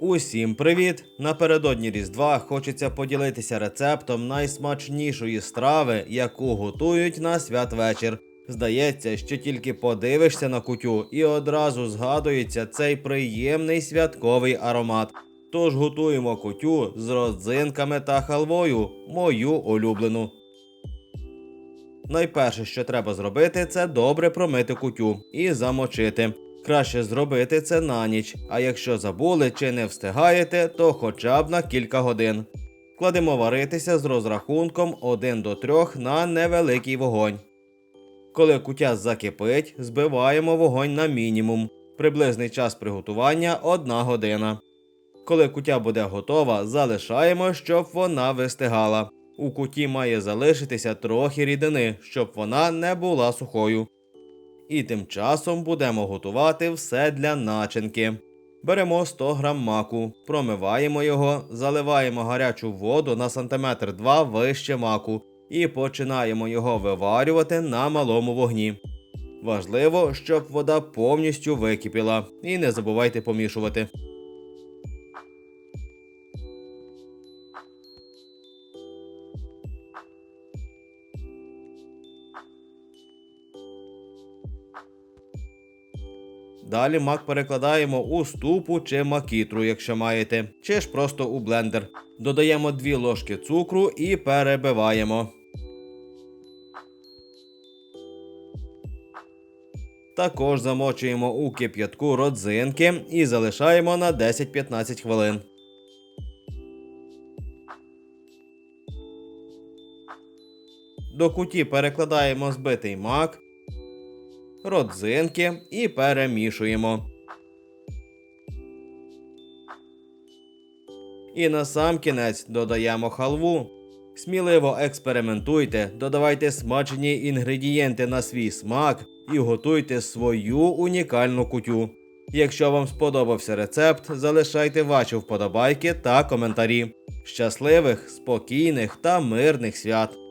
Усім привіт! Напередодні Різдва хочеться поділитися рецептом найсмачнішої страви, яку готують на святвечір. Здається, що тільки подивишся на кутю і одразу згадується цей приємний святковий аромат. Тож готуємо кутю з родзинками та халвою, мою улюблену. Найперше, що треба зробити, це добре промити кутю і замочити. Краще зробити це на ніч, а якщо забули чи не встигаєте, то хоча б на кілька годин. Кладемо варитися з розрахунком 1 до 3 на невеликий вогонь. Коли кутя закипить, збиваємо вогонь на мінімум. Приблизний час приготування 1 година. Коли кутя буде готова, залишаємо, щоб вона вистигала. У куті має залишитися трохи рідини, щоб вона не була сухою. І тим часом будемо готувати все для начинки. Беремо 100 грам маку, промиваємо його, заливаємо гарячу воду на сантиметр 2 вище маку і починаємо його виварювати на малому вогні. Важливо, щоб вода повністю википіла, і не забувайте помішувати. Далі мак перекладаємо у ступу чи макітру, якщо маєте, чи ж просто у блендер. Додаємо 2 ложки цукру і перебиваємо. Також замочуємо у кип'ятку родзинки і залишаємо на 10-15 хвилин. До куті перекладаємо збитий мак, родзинки і перемішуємо. І на сам кінець додаємо халву. Сміливо експериментуйте, додавайте смачні інгредієнти на свій смак і готуйте свою унікальну кутю. Якщо вам сподобався рецепт, залишайте ваші вподобайки та коментарі. Щасливих, спокійних та мирних свят!